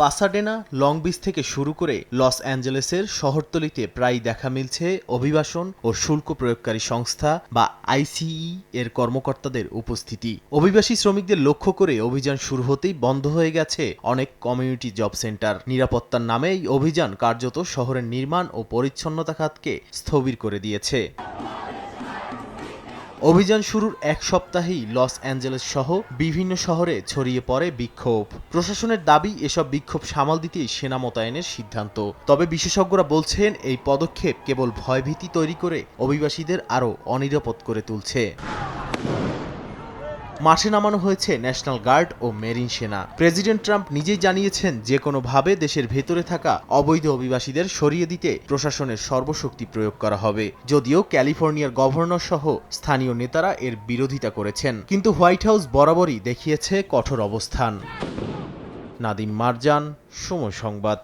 Pasadena, long beach থেকে শুরু করে লস অ্যাঞ্জেলেসের শহরতলিতে প্রায় দেখা মিলছে অভিবাসন ও শুল্ক প্রয়োগকারী সংস্থা বা আইসিই এর কর্মকর্তাদের উপস্থিতি। অভিবাসী শ্রমিকদের লক্ষ্য করে অভিযান শুরু হতেই বন্ধ হয়ে গেছে অনেক কমিউনিটি জব সেন্টার। নিরাপত্তার নামে এই অভিযান কার্যত শহরের নির্মাণ ও পরিচ্ছন্নতা খাতকে স্থবির করে দিয়েছে। অভিযান শুরুর এক সপ্তাহেই লস অ্যাঞ্জেলেস সহ বিভিন্ন শহরে ছড়িয়ে পড়ে বিক্ষোভ। প্রশাসনের দাবি, এসব বিক্ষোভ সামাল দিতেই সেনা মোতায়েনের সিদ্ধান্ত। তবে বিশেষজ্ঞরা বলছেন, এই পদক্ষেপ কেবল ভয়ভীতি তৈরি করে অভিবাসীদের আরও অনিরাপদ করে তুলছে। মাঠে নামানো হয়েছে ন্যাশনাল গার্ড ও মেরিন সেনা। প্রেসিডেন্ট ট্রাম্প নিজেই জানিয়েছেন যে কোনোভাবে দেশের ভেতরে থাকা অবৈধ অভিবাসীদের সরিয়ে দিতে প্রশাসনের সর্বশক্তি প্রয়োগ করা হবে। যদিও ক্যালিফোর্নিয়ার গভর্নর সহ স্থানীয় নেতারা এর বিরোধিতা করেছেন। কিন্তু হোয়াইট হাউস বরাবরই দেখিয়েছে কঠোর অবস্থান। নাদিম মারজান, সময় সংবাদ।